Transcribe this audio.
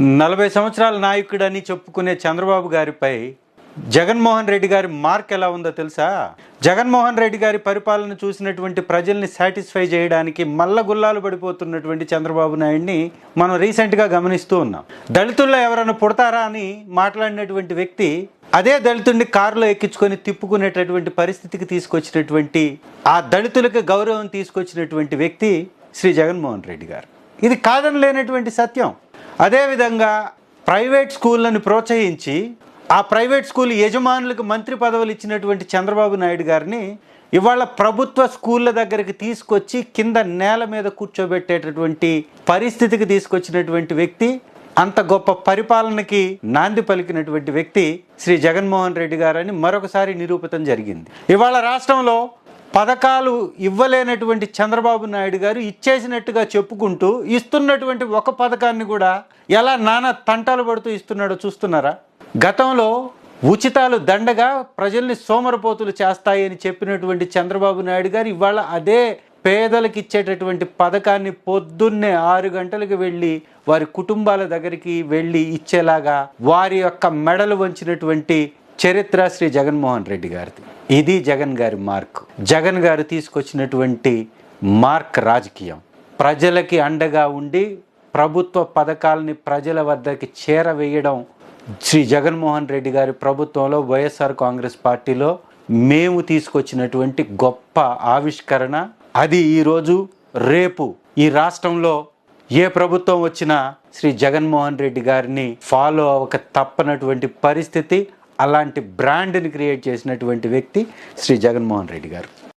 నలభై సంవత్సరాల నాయకుడని చెప్పుకునే చంద్రబాబు గారిపై జగన్మోహన్ రెడ్డి గారి మార్క్ ఎలా ఉందో తెలుసా? జగన్మోహన్ రెడ్డి గారి పరిపాలన చూసినటువంటి ప్రజల్ని సాటిస్ఫై చేయడానికి మల్ల గుల్లాలు పడిపోతున్నటువంటి చంద్రబాబు నాయుడిని మనం రీసెంట్గా గమనిస్తూ ఉన్నాం. దళితుల్లో ఎవరైనా పుడతారా అని మాట్లాడినటువంటి వ్యక్తి అదే దళితుడిని కారులో ఎక్కించుకొని తిప్పుకునేటటువంటి పరిస్థితికి తీసుకొచ్చినటువంటి ఆ దళితులకు గౌరవం తీసుకొచ్చినటువంటి వ్యక్తి శ్రీ జగన్మోహన్ రెడ్డి గారు. ఇది కాదని లేనటువంటి సత్యం. అదేవిధంగా ప్రైవేట్ స్కూళ్ళని ప్రోత్సహించి ఆ ప్రైవేట్ స్కూల్ యజమానులకు మంత్రి పదవులు ఇచ్చినటువంటి చంద్రబాబు నాయుడు గారిని ఇవాళ ప్రభుత్వ స్కూళ్ళ దగ్గరికి తీసుకొచ్చి కింద నేల మీద కూర్చోబెట్టేటటువంటి పరిస్థితికి తీసుకొచ్చినటువంటి వ్యక్తి అంత గొప్ప పరిపాలనకి నాంది పలికినటువంటి వ్యక్తి శ్రీ జగన్మోహన్ రెడ్డి గారని మరొకసారి నిరూపితం జరిగింది. ఇవాళ రాష్ట్రంలో పథకాలు ఇవ్వలేనటువంటి చంద్రబాబు నాయుడు గారు ఇచ్చేసినట్టుగా చెప్పుకుంటూ ఇస్తున్నటువంటి ఒక పథకాన్ని కూడా ఎలా నానా తంటాలు పడుతూ ఇస్తున్నాడో చూస్తున్నారా? గతంలో ఉచితాలు దండగా ప్రజల్ని సోమరపోతులు చేస్తాయి అని చెప్పినటువంటి చంద్రబాబు నాయుడు గారు ఇవాళ అదే పేదలకు ఇచ్చేటటువంటి పథకాన్ని పొద్దున్నే ఆరు గంటలకు వెళ్ళి వారి కుటుంబాల దగ్గరికి వెళ్ళి ఇచ్చేలాగా వారి యొక్క మెడలు వంచినటువంటి చరిత్ర శ్రీ జగన్మోహన్ రెడ్డి గారిది. ఇది జగన్ గారి మార్క్. జగన్ గారు తీసుకొచ్చినటువంటి మార్క్ రాజకీయం. ప్రజలకి అండగా ఉండి ప్రభుత్వ పథకాలని ప్రజల వద్దకి చేరవేయడం శ్రీ జగన్మోహన్ రెడ్డి గారి ప్రభుత్వంలో వైఎస్ఆర్ కాంగ్రెస్ పార్టీలో మేము తీసుకొచ్చినటువంటి గొప్ప ఆవిష్కరణ. అది ఈరోజు రేపు ఈ రాష్ట్రంలో ఏ ప్రభుత్వం వచ్చినా శ్రీ జగన్మోహన్ రెడ్డి గారిని ఫాలో అవ్వక తప్పనటువంటి పరిస్థితి. అలాంటి బ్రాండ్ని క్రియేట్ చేసినటువంటి వ్యక్తి శ్రీ జగన్మోహన్ రెడ్డి గారు.